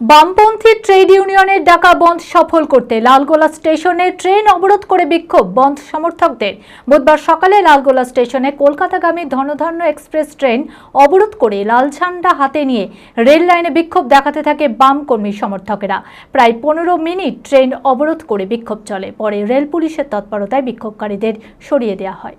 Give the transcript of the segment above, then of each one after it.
বামপন্থী ট্রেড ইউনিয়নের ডাকা বন্ধ সফল করতে লালগোলা স্টেশনে ট্রেন অবরোধ করে বিক্ষোভ বন্ধ সমর্থকদের। বুধবার সকালে লালগোলা স্টেশনে কলকাতাগামী ধনধান্য এক্সপ্রেস ট্রেন অবরোধ করে লাল ঝান্ডা হাতে নিয়ে রেল লাইনে বিক্ষোভ দেখাতে থাকে বাম কর্মী সমর্থকেরা। প্রায় পনেরো মিনিট ট্রেন অবরোধ করে বিক্ষোভ চলে। পরে রেল পুলিশের তৎপরতায় বিক্ষোভকারীদের সরিয়ে দেওয়া হয়।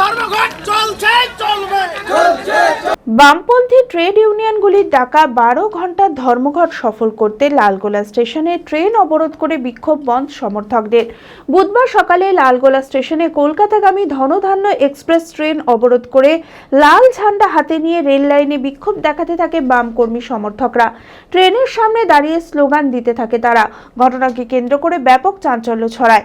ধর্মঘট চলছে চলবে। বামপন্থী ট্রেড ইউনিয়নগুলির ডাকা বারো ঘণ্টার ধর্মঘট সফল করতে লালগোলা স্টেশনে ট্রেন অবরোধ করে বিক্ষোভ বন্ধ সমর্থকদের। বুধবার সকালে লালগোলা স্টেশনে কলকাতাগামী ধনধান্য এক্সপ্রেস ট্রেন অবরোধ করে লাল ঝান্ডা হাতে নিয়ে রেল লাইনে বিক্ষোভ দেখাতে থাকে বাম কর্মী সমর্থকরা। ট্রেনের সামনে দাঁড়িয়ে স্লোগান দিতে থাকে তারা। ঘটনাকে কেন্দ্র করে ব্যাপক চাঞ্চল্য ছড়ায়।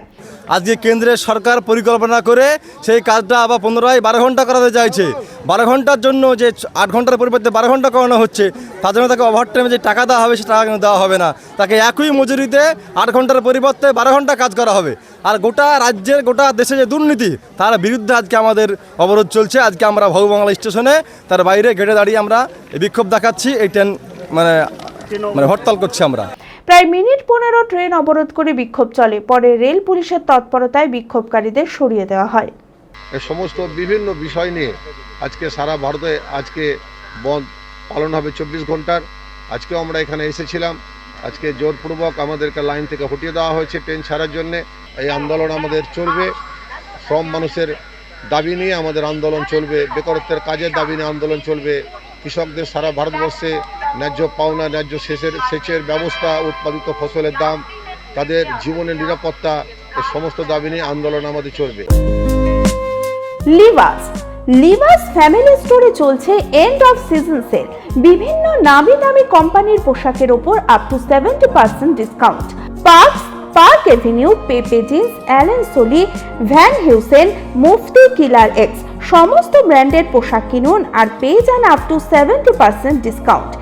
আজকে কেন্দ্রের সরকার পরিকল্পনা করে সেই কাজটা আবার পনেরোয় বারো ঘণ্টা করাতে চাইছে। বারো ঘণ্টার জন্য যে আট ঘণ্টার পরিবর্তে বারো ঘণ্টা করানো হচ্ছে, তার জন্য তাকে ওভার টাইমে যে টাকা দেওয়া হবে সে টাকা কিন্তু দেওয়া হবে না। তাকে একই মজুরিতে আট ঘণ্টার পরিবর্তে বারো ঘণ্টা কাজ করা হবে। আর গোটা রাজ্যের, গোটা দেশে যে দুর্নীতি, তার বিরুদ্ধে আজকে আমাদের অবরোধ চলছে। আজকে আমরা বাংলা স্টেশনে, তার বাইরে গেটে দাঁড়িয়ে আমরা বিক্ষোভ দেখাচ্ছি। এই ট্রেন মানে মানে হরতাল করছি আমরা। প্রায় মিনিট পনেরো ট্রেন অবরোধ করে বিক্ষোভ চলে। পরে রেল পুলিশের তৎপরতায় বিক্ষোভকারীদের সরিয়ে দেওয়া হয়। এ সমস্ত বিভিন্ন বিষয় নিয়ে আজকে সারা ভারতে আজকে বন্ধ পালন হবে চব্বিশ ঘণ্টার। আজকেও আমরা এখানে এসেছিলাম। আজকে জোরপূর্বক আমাদেরকে লাইন থেকে হটিয়ে দেওয়া হয়েছে ট্রেন ছাড়ার জন্যে। এই আন্দোলন আমাদের চলবে। শ্রম মানুষের দাবি নিয়ে আমাদের আন্দোলন চলবে। বেকারত্বের কাজের দাবি নিয়ে আন্দোলন চলবে। কৃষকদের সারা ভারতবর্ষে ন্যায্য পাওনা, ন্যায্য সেচের সেচের ব্যবস্থা, উৎপাদিত ফসলের দাম, তাদের জীবনের নিরাপত্তা, এ সমস্ত দাবি নিয়ে আন্দোলন আমাদের চলবে। লিভাস লিভাস ফ্যামিলি স্টোরে চলছে এন্ড অফ সিজন সেল বিভিন্ন নামি দামি কোম্পানির পোশাকের ওপর up to seventy percent discount Parx Park Avenue Pepe Jeans Allen Solly Van Heusen Mufti Killer X সমস্ত ব্র্যান্ডের পোশাক কিনুন আর পেয়ে যান up to seventy percent discount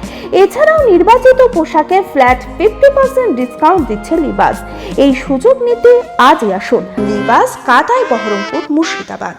এছাড়াও নির্বাচিত পোশাকে ফ্ল্যাট ফিফটি পার্সেন্ট ডিসকাউন্ট দিচ্ছে লিবাস এই সুযোগ নিতে আজই আসুন। লিবাস কাটাই বহরমপুর, মুর্শিদাবাদ।